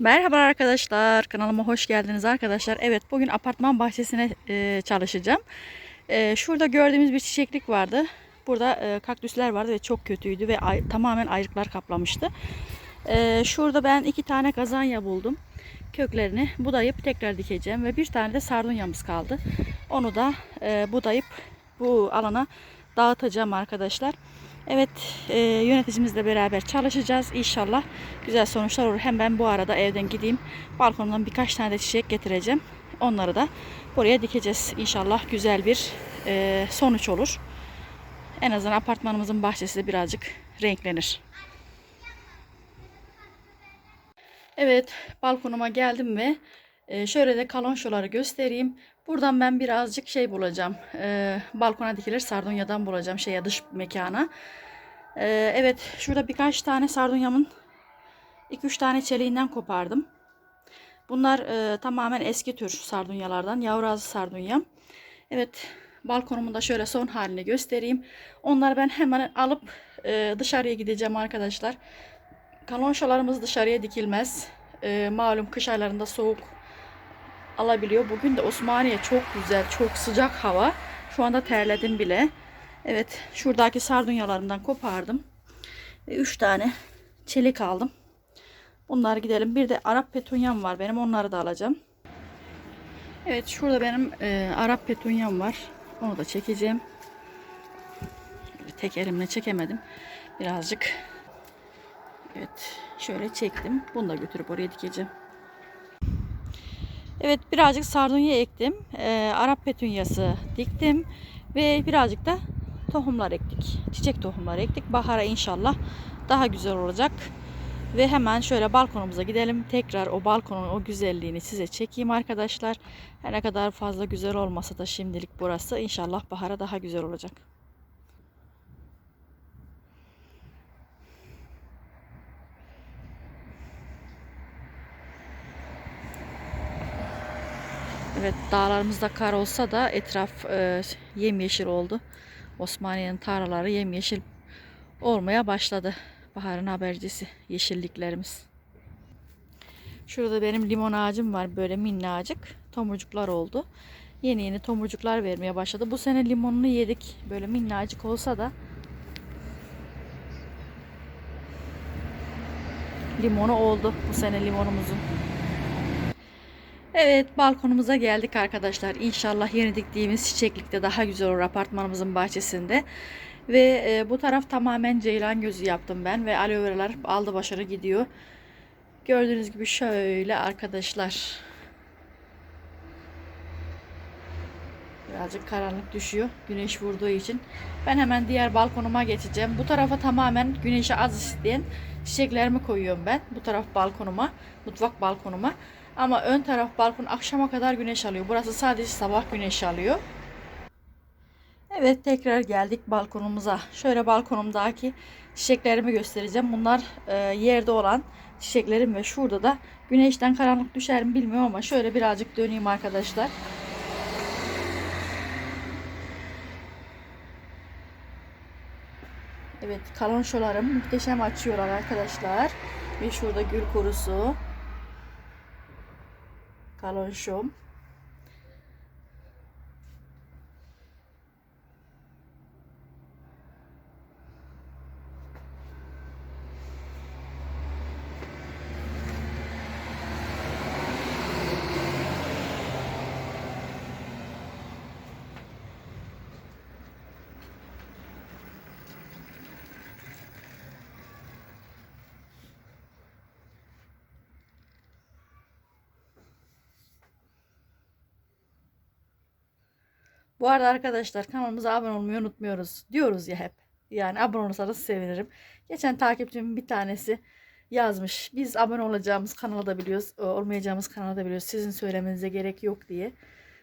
Merhaba arkadaşlar, kanalıma hoş geldiniz arkadaşlar. Evet, bugün apartman bahçesine e, çalışacağım. E, şurada gördüğümüz bir çiçeklik vardı. Burada e, kaktüsler vardı ve çok kötüydü ve tamamen ayrıklar kaplamıştı. Şurada ben iki tane kazanya buldum. Köklerini budayıp tekrar dikeceğim ve bir tane de sardunyamız kaldı. Onu da budayıp bu alana dağıtacağım arkadaşlar. Evet e, yöneticimizle beraber çalışacağız. İnşallah güzel sonuçlar olur. Hem ben bu arada evden gideyim. Balkondan birkaç tane de çiçek getireceğim. Onları da buraya dikeceğiz. İnşallah güzel bir e, sonuç olur. En azından apartmanımızın bahçesi de birazcık renklenir. Evet balkonuma geldim ve e, şöyle de kalonşoları göstereyim. Buradan ben birazcık şey bulacağım. E, balkona dikilir sardunyadan bulacağım şeye dış mekana. E, evet şurada birkaç tane sardunyamın 2-3 tane çeliğinden kopardım. Bunlar e, tamamen eski tür sardunyalardan. Yavru ağzı sardunya. Evet balkonumun da şöyle son halini göstereyim. Onları ben hemen alıp e, dışarıya gideceğim arkadaşlar. Kalonşalarımız dışarıya dikilmez. E, malum kış aylarında soğuk alabiliyor. Bugün de Osmaniye çok güzel, çok sıcak hava. Şu anda terledim bile. Evet, şuradaki sardunyalarımdan kopardım. 3 tane çelik aldım. Bunları gidelim. Bir de Arap petunyam var benim. Onları da alacağım. Evet, şurada benim e, Arap petunyam var. Onu da çekeceğim. Tek elimle çekemedim. Birazcık Evet, şöyle çektim. Bunu da götürüp oraya dikeceğim. Evet, birazcık sardunya ektim. Ee, Arap petunyası diktim. Ve birazcık da tohumlar ektik. Çiçek tohumları ektik. Bahara inşallah daha güzel olacak. Ve hemen şöyle balkonumuza gidelim. Tekrar o balkonun o güzelliğini size çekeyim arkadaşlar. Her ne kadar fazla güzel olmasa da şimdilik burası inşallah bahara daha güzel olacak. Evet dağlarımızda kar olsa da etraf e, yemyeşil oldu. Osmaniye'nin tarlaları yemyeşil olmaya başladı. Baharın habercisi yeşilliklerimiz. Şurada benim limon ağacım var böyle minnacık. Tomurcuklar oldu. Yeni yeni tomurcuklar vermeye başladı. Bu sene limonunu yedik. Böyle minnacık olsa da limonu oldu bu sene limonumuzun. Evet balkonumuza geldik arkadaşlar. İnşallah yeni diktiğimiz çiçeklikte daha güzel olur apartmanımızın bahçesinde. Ve e, bu taraf tamamen ceylan gözü yaptım ben ve aloe veralar aldı başarı gidiyor. Gördüğünüz gibi şöyle arkadaşlar. Birazcık karanlık düşüyor güneş vurduğu için. Ben hemen diğer balkonuma geçeceğim. Bu tarafa tamamen güneşi az isteyen çiçeklerimi koyuyorum ben. Bu taraf balkonuma, mutfak balkonuma. Ama ön taraf balkon akşama kadar güneş alıyor. Burası sadece sabah güneş alıyor. Evet tekrar geldik balkonumuza. Şöyle balkonumdaki çiçeklerimi göstereceğim. Bunlar e, yerde olan çiçeklerim ve şurada da güneşten karanlık düşer mi bilmiyorum ama şöyle birazcık döneyim arkadaşlar. Evet kalonşolarım muhteşem açıyorlar arkadaşlar. Ve şurada gül kurusu. কালন সোম Bu arada arkadaşlar kanalımıza abone olmayı unutmuyoruz. Diyoruz ya hep. Yani abone olursanız sevinirim. Geçen takipçimin bir tanesi yazmış. Biz abone olacağımız kanala da biliyoruz. e, Olmayacağımız kanala da biliyoruz. Sizin söylemenize gerek yok diye.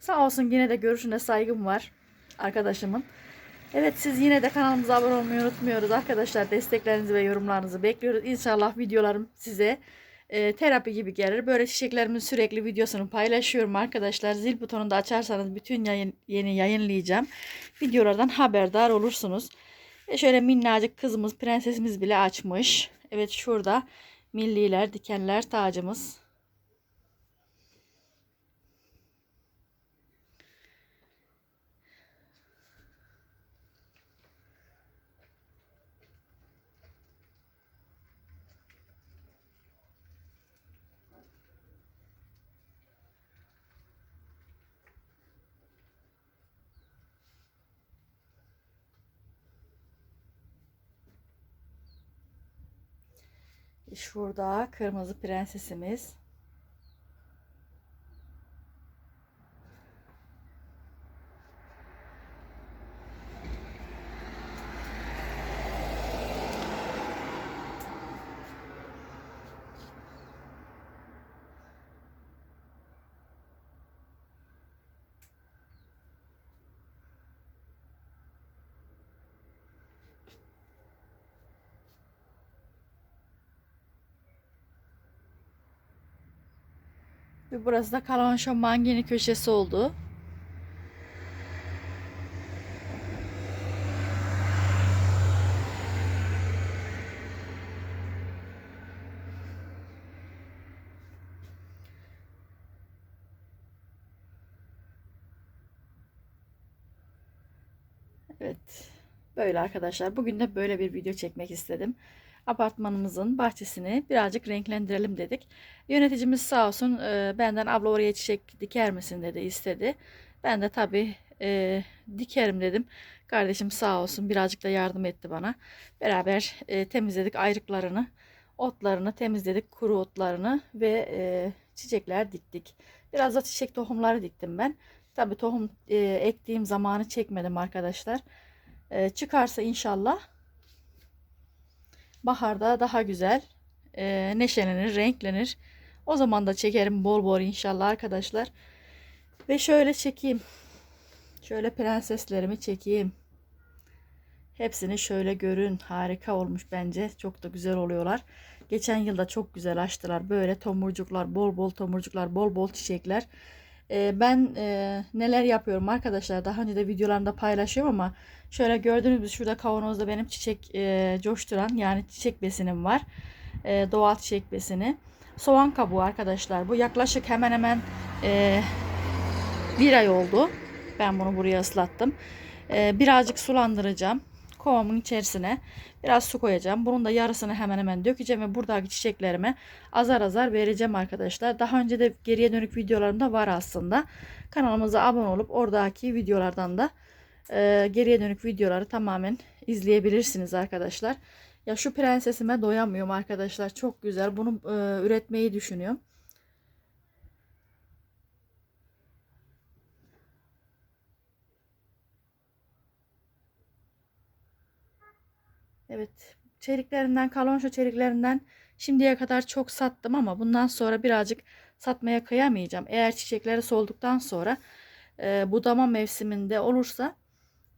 Sağ olsun yine de görüşüne saygım var arkadaşımın. Evet siz yine de kanalımıza abone olmayı unutmuyoruz arkadaşlar. Desteklerinizi ve yorumlarınızı bekliyoruz. İnşallah videolarım size e, terapi gibi gelir. Böyle çiçeklerimin sürekli videosunu paylaşıyorum arkadaşlar. Zil butonunu da açarsanız bütün yayın, yeni yayınlayacağım. Videolardan haberdar olursunuz. Ve şöyle minnacık kızımız, prensesimiz bile açmış. Evet şurada milliler, dikenler tacımız. Şurada kırmızı prensesimiz. Ve burası da Kalanşo Mangini köşesi oldu. Evet. Böyle arkadaşlar. Bugün de böyle bir video çekmek istedim. Apartmanımızın bahçesini birazcık renklendirelim dedik. Yöneticimiz sağ olsun e, benden abla oraya çiçek diker misin dedi istedi. Ben de tabii e, dikerim dedim. Kardeşim sağ olsun birazcık da yardım etti bana. Beraber e, temizledik ayrıklarını, otlarını temizledik, kuru otlarını ve e, çiçekler diktik. Biraz da çiçek tohumları diktim ben. Tabii tohum e, ektiğim zamanı çekmedim arkadaşlar. E, çıkarsa inşallah baharda daha güzel e, neşelenir, renklenir. O zaman da çekerim bol bol inşallah arkadaşlar. Ve şöyle çekeyim. Şöyle prenseslerimi çekeyim. Hepsini şöyle görün. Harika olmuş bence. Çok da güzel oluyorlar. Geçen yılda çok güzel açtılar. Böyle tomurcuklar, bol bol tomurcuklar, bol bol çiçekler. Ee, ben e, neler yapıyorum arkadaşlar. Daha önce de videolarımda paylaşıyorum ama şöyle gördüğünüz gibi şurada kavanozda benim çiçek e, coşturan yani çiçek besinim var. E, doğal çiçek besini. Soğan kabuğu arkadaşlar. Bu yaklaşık hemen hemen e, bir ay oldu. Ben bunu buraya ıslattım. E, birazcık sulandıracağım. Kovamın içerisine biraz su koyacağım. Bunun da yarısını hemen hemen dökeceğim ve buradaki çiçeklerime azar azar vereceğim arkadaşlar. Daha önce de geriye dönük videolarımda var aslında. Kanalımıza abone olup oradaki videolardan da e, geriye dönük videoları tamamen izleyebilirsiniz arkadaşlar. Ya şu prensesime doyamıyorum arkadaşlar. Çok güzel. Bunu e, üretmeyi düşünüyorum. Evet. Çeliklerinden, kalonşo çeliklerinden şimdiye kadar çok sattım ama bundan sonra birazcık satmaya kıyamayacağım. Eğer çiçekleri solduktan sonra e, budama mevsiminde olursa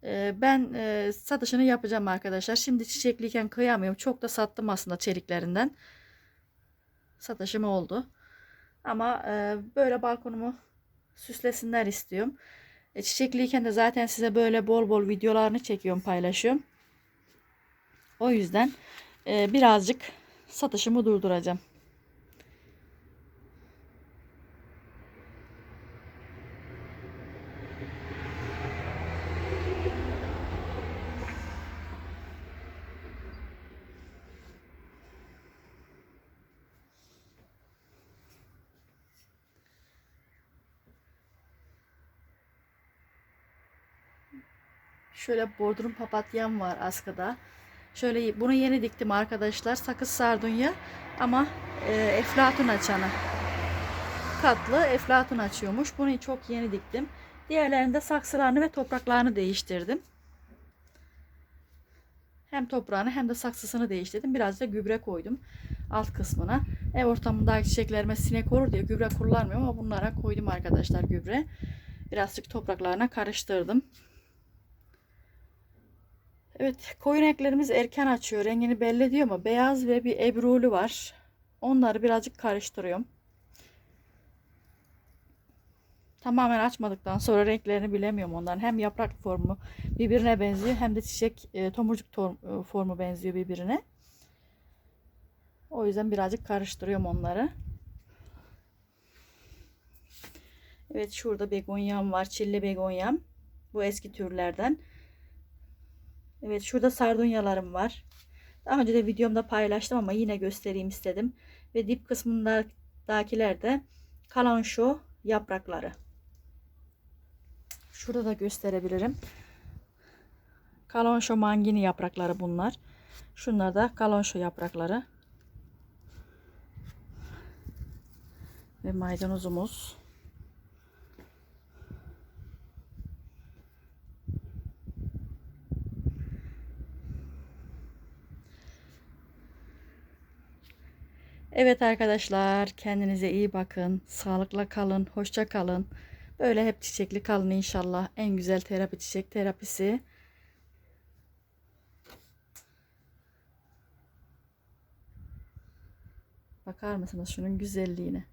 e, ben e, satışını yapacağım arkadaşlar. Şimdi çiçekliyken kıyamıyorum. Çok da sattım aslında çeliklerinden. Satışım oldu. Ama e, böyle balkonumu süslesinler istiyorum. E, çiçekliyken de zaten size böyle bol bol videolarını çekiyorum, paylaşıyorum. O yüzden e, birazcık satışımı durduracağım. Şöyle bodrum papatyam var askıda. Şöyle bunu yeni diktim arkadaşlar. Sakız sardunya ama e, eflatun açanı. Katlı eflatun açıyormuş. Bunu çok yeni diktim. Diğerlerinde saksılarını ve topraklarını değiştirdim. Hem toprağını hem de saksısını değiştirdim. Biraz da gübre koydum alt kısmına. Ev ortamındaki çiçeklerime sinek olur diye gübre kullanmıyorum ama bunlara koydum arkadaşlar gübre. Birazcık topraklarına karıştırdım. Evet koyu renklerimiz erken açıyor. Rengini belli ediyor ama beyaz ve bir ebrulu var. Onları birazcık karıştırıyorum. Tamamen açmadıktan sonra renklerini bilemiyorum onların. Hem yaprak formu birbirine benziyor hem de çiçek e, tomurcuk e, formu benziyor birbirine. O yüzden birazcık karıştırıyorum onları. Evet şurada begonyam var. Çilli begonyam. Bu eski türlerden. Evet şurada sardunyalarım var. Daha önce de videomda paylaştım ama yine göstereyim istedim. Ve dip kısmındakiler de kalanşo yaprakları. Şurada da gösterebilirim. Kalonşo mangini yaprakları bunlar. Şunlar da kalonşo yaprakları. Ve maydanozumuz. Evet arkadaşlar kendinize iyi bakın. Sağlıkla kalın. Hoşça kalın. Böyle hep çiçekli kalın inşallah. En güzel terapi çiçek terapisi. Bakar mısınız şunun güzelliğine?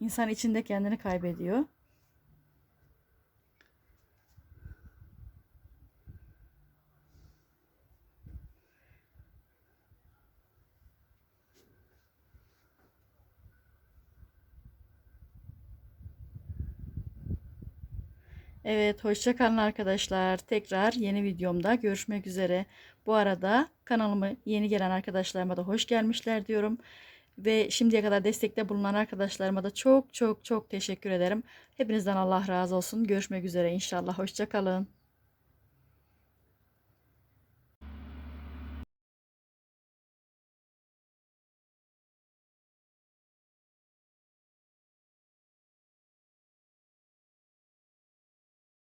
İnsan içinde kendini kaybediyor. Evet, hoşça kalın arkadaşlar. Tekrar yeni videomda görüşmek üzere. Bu arada kanalıma yeni gelen arkadaşlarıma da hoş gelmişler diyorum. Ve şimdiye kadar destekte bulunan arkadaşlarıma da çok çok çok teşekkür ederim. Hepinizden Allah razı olsun. Görüşmek üzere inşallah. Hoşça kalın.